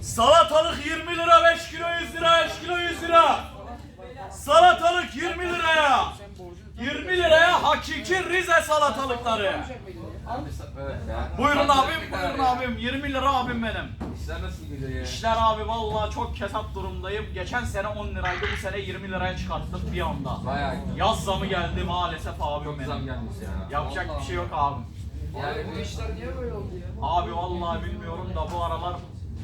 Salatalık 20 lira 5 kilo 100 lira 5 kilo 100 lira. Salatalık 20 liraya. 20 liraya hakiki Rize salatalıkları. Buyurun abim, buyurun abim. 20 lira abim benim. İşler nasıl gidiyor ya? İşler abi vallahi çok kesat durumdayım. Geçen sene 10 liraydı, bu sene 20 liraya çıkarttık bir anda. Bayağı iyi. Yaz zamı geldi maalesef abim Çok benim. zam gelmiş ya. Yapacak bir şey yok abim. Yani Bu işler niye böyle oldu ya? Abi vallahi bilmiyorum da bu aralar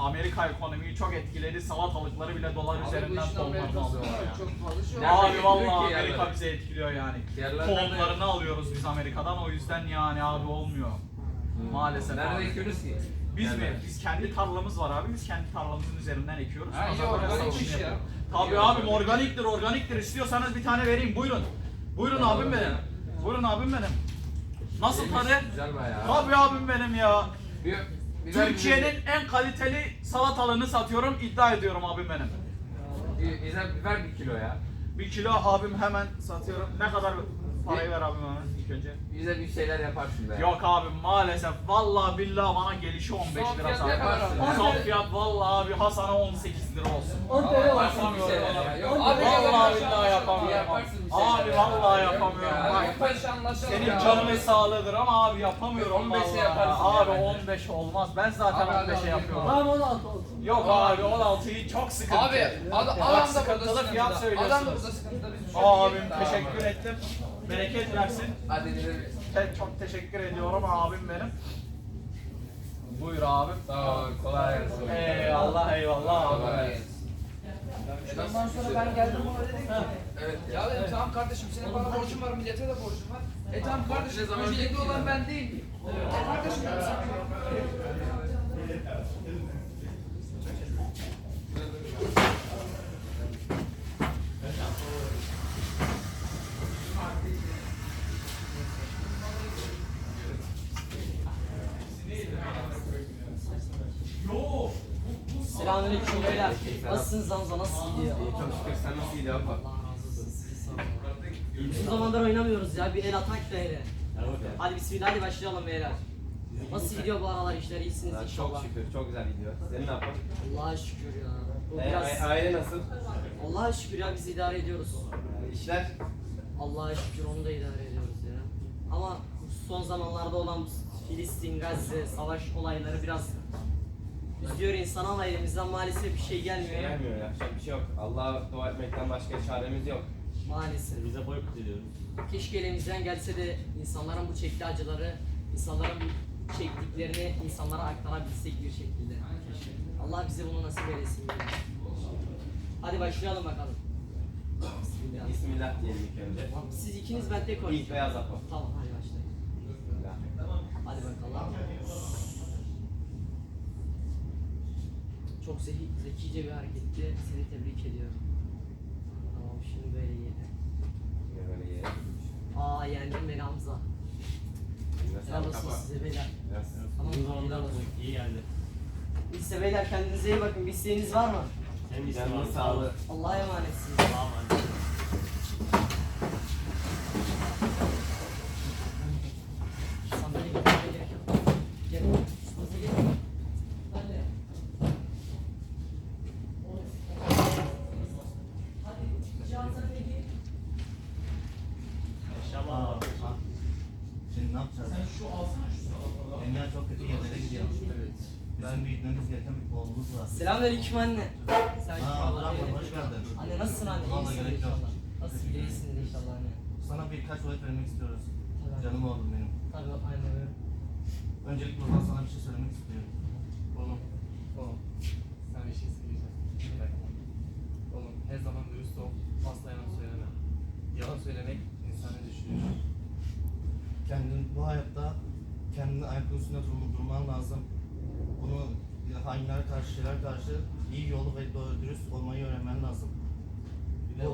Amerika ekonomiyi çok etkiledi. Salatalıkları bile dolar Abi üzerinden Amerikası alıyorlar var, ya. Çok fazla şey Nerede. Abi getiriyor vallahi ki Amerika yerleri? bize etkiliyor yani. Yerlerden alıyoruz biz Amerika'dan o yüzden yani abi olmuyor. Maalesef Nerede abi. ekiyoruz ki? Biz mi? Yerler. Biz kendi tarlamız var abi. Biz kendi tarlamızın üzerinden ekiyoruz. Ha, iyi, Pazarlara organik satışını iş ya. yapıyoruz. Tabii İyi, abim organik. organiktir, organiktir. İstiyorsanız bir tane vereyim. Buyurun. Buyurun Tamam abim benim. ya. Buyurun abim benim. Nasıl tadı? Güzel bayağı. Tabii abim benim ya. Bir, Türkiye'nin en kaliteli salatalığını satıyorum. iddia ediyorum abim benim. Biber, biber bir kilo ya. Bir kilo abim hemen satıyorum. Ne kadar parayı ver abim hemen ilk önce. Bize bir şeyler yaparsın be. Yok abim maalesef. Vallahi billahi bana gelişi 15 Son lira fiyat sattı. ne kadar abi? Son fiyat vallahi abi Hasan'a 18 lira olsun. Yaparsın bir şeyler ya. Yok, Abi Vallahi billahi yapamıyorum. Yaparsın bir şeyler Abi ya. vallahi Yok yapamıyorum. ya. Bak, Yaparız anlaşalım Senin ya. canın sağlığıdır ama abi yapamıyorum 15'e vallahi. yaparsın ya Abi bence. 15 olmaz. Ben zaten Abi, hadi, 15'e hadi. yapıyorum. Tamam 16 olsun. Yok abi 16'yı çok sıkıntı. Abi ad- adam da sıkıntılı burada fiyat sıkıntıda. söylüyorsunuz. Adam da burada sıkıntıda. Biz Abim teşekkür abi. ettim. Bereket versin. Hadi gidelim. Te- çok teşekkür ediyorum abim benim. Buyur abim. Sağ ol. Kolay gelsin. Eyvallah eyvallah abi. Kolay gelsin. Ondan sonra ben geldim bana dedim ki Evet ya dedim tamam kardeşim senin bana borcun var millete de borcun var. E tamam Ne kardeşim zaman öncelikli olan ben değil miyim? E kardeşim dedim sen Selamünaleyküm beyler. Nasılsınız Hamza? Nasıl gidiyor? İyi çok şükür sen nasıl sağ olun. Uzun zamandır oynamıyoruz ya. Bir el atak da hele. Hadi bismillah hadi başlayalım beyler. Nasıl gidiyor bu aralar işler? İyisiniz Çok inşallah. şükür çok güzel gidiyor. Senin ne yapalım? Allah'a şükür ya. Bu E, biraz... a- aile nasıl? Allah'a şükür ya biz idare ediyoruz. E, İşler? Allah'a şükür onu da idare ediyoruz ya. Ama son zamanlarda olan bu Filistin, Gazze, savaş olayları biraz üzüyor insan ama elimizden maalesef bir şey gelmiyor. Gelmiyor yapacak bir şey yok. Allah'a dua etmekten başka çaremiz yok. Maalesef. Bize boykot ediyoruz. Keşke elimizden gelse de insanların bu çektiği acıları, insanların bu çektiklerini insanlara aktarabilsek bir şekilde. Allah bize bunu nasip eylesin. Hadi başlayalım bakalım. Bismillah. Bismillah diyelim ilk önce. Tamam, Siz ikiniz ben tek İlk oynayacağım. beyaz apı. Tamam hadi başlayalım. Bismillah. Hadi bakalım. Çok zeki, zekice bir hareketti. Seni tebrik ediyorum. Tamam şimdi böyle ye. Yine böyle ye. Aa yendin beni Hamza. Helal olsun size beyler. Tamam Uzun helal olsun. iyi geldi. Neyse beyler kendinize iyi bakın. Bir isteğiniz var mı? Senin isteğin sağlığı. Allah'a emanetsiniz. Tamam hadi. Sandalye getirmeye gerek yok. Gel. Hızlı gel. Hadi. Hadi. Şansa peki. İnşallah abi. Şimdi ne yapacağız? Sen şu alsana şu salatalığı. Emniyet çok kötü yerlere gidiyor. Evet. Bizim büyütmemiz gereken bir oğlumuz var. Selamünaleyküm anne. Sen Aa, Abdurrahman, hoş geldin. Anne nasılsın anne? İyisin gerek yok. inşallah. Nasılsın? İyisin inşallah anne. Sana birkaç öğüt vermek istiyoruz. Tabii. Canım oğlum benim. Tabii aynen öyle. Öncelikle buradan sana bir şey söylemek istiyorum. Oğlum, oğlum. Sana bir şey söyleyeceğim. Bak. Oğlum her zaman dürüst ol. Asla yalan söyleme. Yalan söylemek insanı düşürür. Kendin bu hayatta kendini ayakların üstünde dur- durman lazım. Bunu hainlere karşı, şeyler karşı iyi yolu ve doğru dürüst olmayı öğrenmen lazım.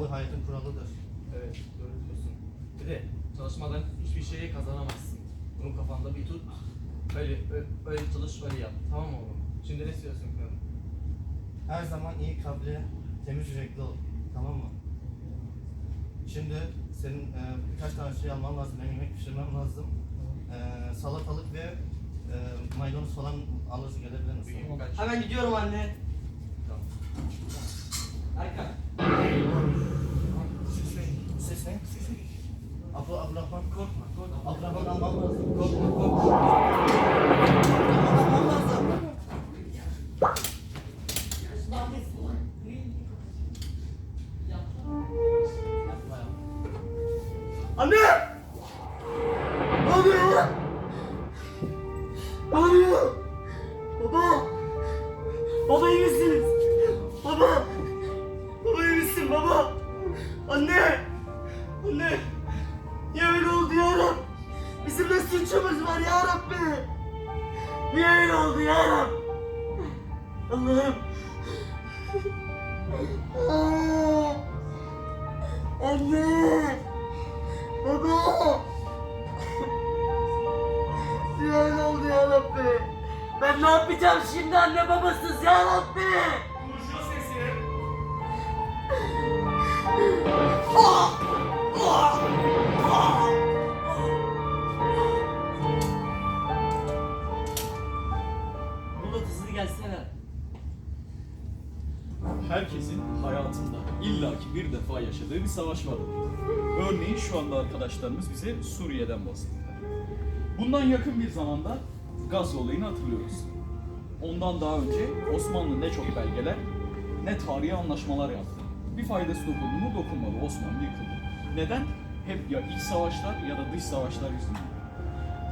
Bu hayatın kuralıdır. Evet, doğru diyorsun. Bir de çalışmadan hiçbir şeyi kazanamazsın. Bunu kafanda bir tut. Öyle, öyle, çalış, öyle yap. Tamam mı oğlum? Şimdi ne istiyorsun kızım? Her zaman iyi kalpli, temiz yürekli ol. Tamam mı? Şimdi senin e, birkaç tane şey alman lazım, benim yemek pişirmem lazım. E, salatalık ve e, maydanoz falan alırsın gelebilir misin? Hemen gidiyorum anne. Tamam. Erkan. Ses ne? Ses ne? Abla, Abdurrahman korkma, korkma. Abdurrahman alman lazım, korkma, korkma. Ne? Ne oluyor? Baba! Baba iyi misiniz? Baba! Baba iyi misin baba? Anne! Anne! Niye öyle oldu ya Rab? Bizim de suçumuz var ya Rabbi! Niye öyle oldu ya Rab? Allah'ım! Anne! Baba! Ben ne yapacağım şimdi anne babasız ya Rabbi? Sesi. Bulut hızlı gelsene. Herkesin hayatında illaki bir defa yaşadığı bir savaş vardır. Örneğin şu anda arkadaşlarımız bize Suriye'den bahsettiler. Bundan yakın bir zamanda Gaz olayını hatırlıyoruz. Ondan daha önce Osmanlı ne çok belgeler ne tarihi anlaşmalar yaptı. Bir faydası dokundu mu dokunmadı. Osmanlı yıkıldı. Neden? Hep ya iç savaşlar ya da dış savaşlar yüzünden.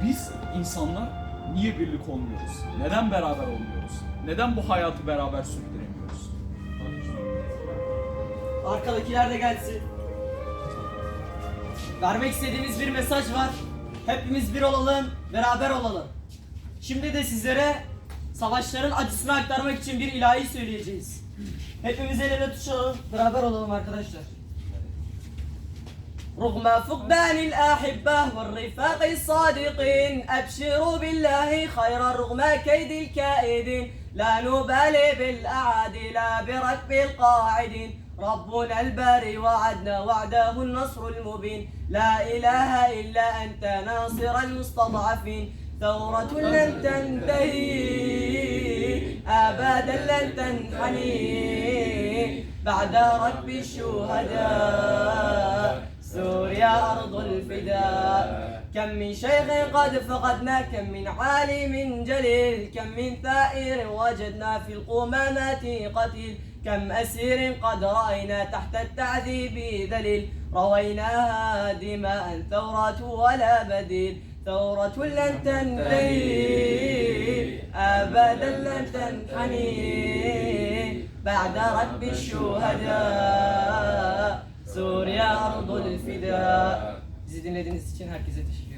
Biz insanlar niye birlik olmuyoruz? Neden beraber olmuyoruz? Neden bu hayatı beraber sürdüremiyoruz? Arkadakiler de gelsin. Vermek istediğimiz bir mesaj var. Hepimiz bir olalım, beraber olalım. Şimdi de sizlere savaşların acısını aktarmak için bir ilahi söyleyeceğiz. Hepimiz el ele tutuşalım, beraber olalım arkadaşlar. رغم فقدان الأحبة والرفاق الصادقين أبشروا بالله خيرا رغم كيد الكائدين لا نبالي بالأعادي لا بركب القاعدين ربنا الباري وعدنا وعده النصر المبين لا إله إلا أنت ناصر المستضعفين ثورة لن تنتهي. أبدا لن تنحني. بعد ركب الشهداء. سوريا أرض الفداء. كم من شيخ قد فقدنا كم من عالم جليل كم من ثائر وجدنا في القمامات قتيل. كم أسير قد رأينا تحت التعذيب ذليل رويناها دماء ثورة ولا بديل. ثورة لن تنتهي أبدا لن تنحني. بعد رب الشهداء. سوريا أرض الفداء. زيدني زيدني زيدني هكي زيدني